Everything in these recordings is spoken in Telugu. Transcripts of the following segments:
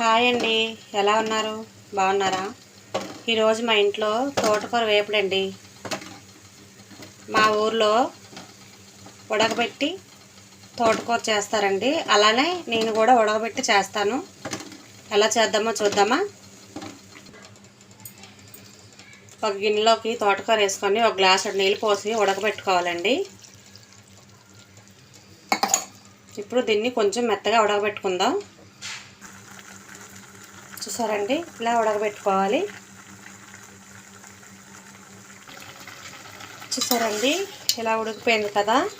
హాయ్ అండి. ఎలా ఉన్నారు? బాగున్నారా? ఈరోజు మా ఇంట్లో తోటకూర వేపుడండి. మా ఊర్లో ఉడకబెట్టి తోటకూర చేస్తారండి. అలానే నేను కూడా ఉడకబెట్టి చేస్తాను. ఎలా చేద్దామో చూద్దామా? ఒక గిన్నెలోకి తోటకూర వేసుకొని ఒక గ్లాసు నీళ్ళు పోసి ఉడకబెట్టుకోవాలండి. ఇప్పుడు దీన్ని కొంచెం మెత్తగా ఉడకబెట్టుకుందాం. చూసారండి? ఇలా ఉడకబెట్టుకోవాలి. చూసారండి? ఇలా ఉడికిపోయింది కదా?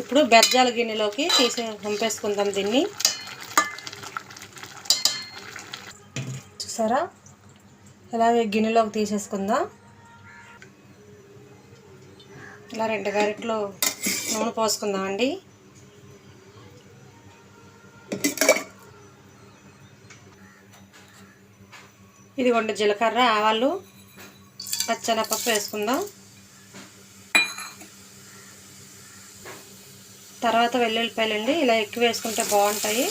ఇప్పుడు బెర్జాల గిన్నెలోకి తీసి పంపేసుకుందాం దీన్ని. చూసారా? ఇలాగే గిన్నెలోకి తీసేసుకుందాం. ఇలా రెండు గరిటలు నూనె పోసుకుందామండి. ఇదిగోండి జీలకర్ర ఆవాలు పచ్చనపప్పు వేసుకుందాం. తర్వాత వెల్లుల్లిపాయలండి ఇలా ఎక్కువ వేసుకుంటే బాగుంటాయి.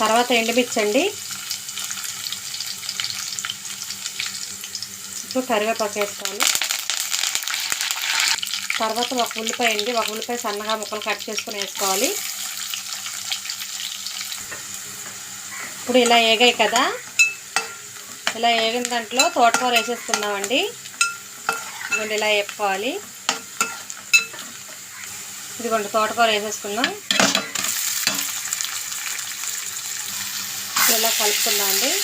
తర్వాత ఎండుమిర్చి అండి ఇప్పుడు కరివేపాకు వేసుకోవాలి. తర్వాత ఒక ఉల్లిపాయ అండి ఒక ఉల్లిపాయ సన్నగా ముక్కలు కట్ చేసుకుని వేసుకోవాలి. ఇప్పుడు ఇలా ఏగాయి కదా? ఇలా ఏగిన దాంట్లో తోటకూర వేసేసుకుందామండి. ఇదిగోండి ఇలా ఎప్పుకోవాలి ఇదిగోండి తోటకూర వేసేసుకుందాం. ఇలా కలుపుకుందామండి.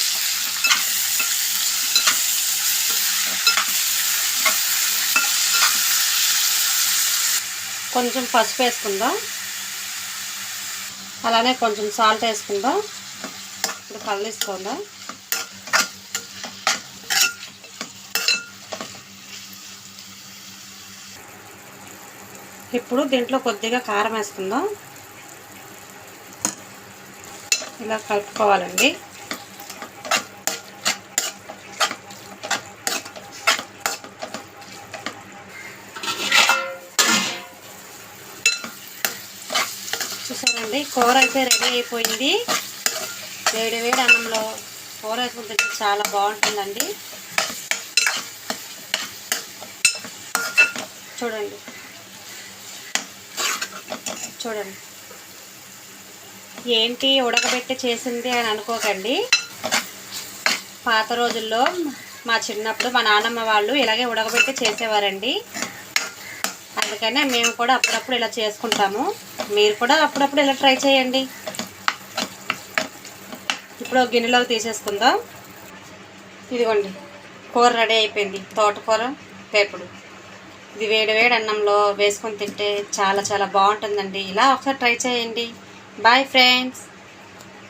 కొంచెం పసుపు వేసుకుందాం. అలానే కొంచెం సాల్ట్ వేసుకుందాం. ఇప్పుడు కల్లిసుకుందాం ఇప్పుడు దీంట్లో కొద్దిగా కారం వేసుకుందాం. ఇలా కలుపుకోవాలండి. చూసారండి? కూర అయితే రెడీ అయిపోయింది. వేడి వేడి అన్నంలో కూర వేసుకుంటే చాలా బాగుంటుందండి. చూడండి. చూడండి. ఏంటి ఉడకబెట్టి చేసింది అని అనుకోకండి. పాత రోజుల్లో మా చిన్నప్పుడు మా నాన్నమ్మ వాళ్ళు ఇలాగే ఉడకబెట్టి చేసేవారండి. అందుకనే మేము కూడా అప్పుడప్పుడు ఇలా చేసుకుంటాము. మీరు కూడా అప్పుడప్పుడు ఇలా ట్రై చేయండి. ఇప్పుడు గిన్నెలో గిన్నెలోకి తీసేసుకుందాం. ఇదిగోండి కూర రెడీ అయిపోయింది. తోటకూర పేపుడు ఇది వేడి వేడి అన్నంలో వేసుకొని తింటే చాలా చాలా బాగుంటుందండి. ఇలా ఒకసారి ట్రై చేయండి. Bye friends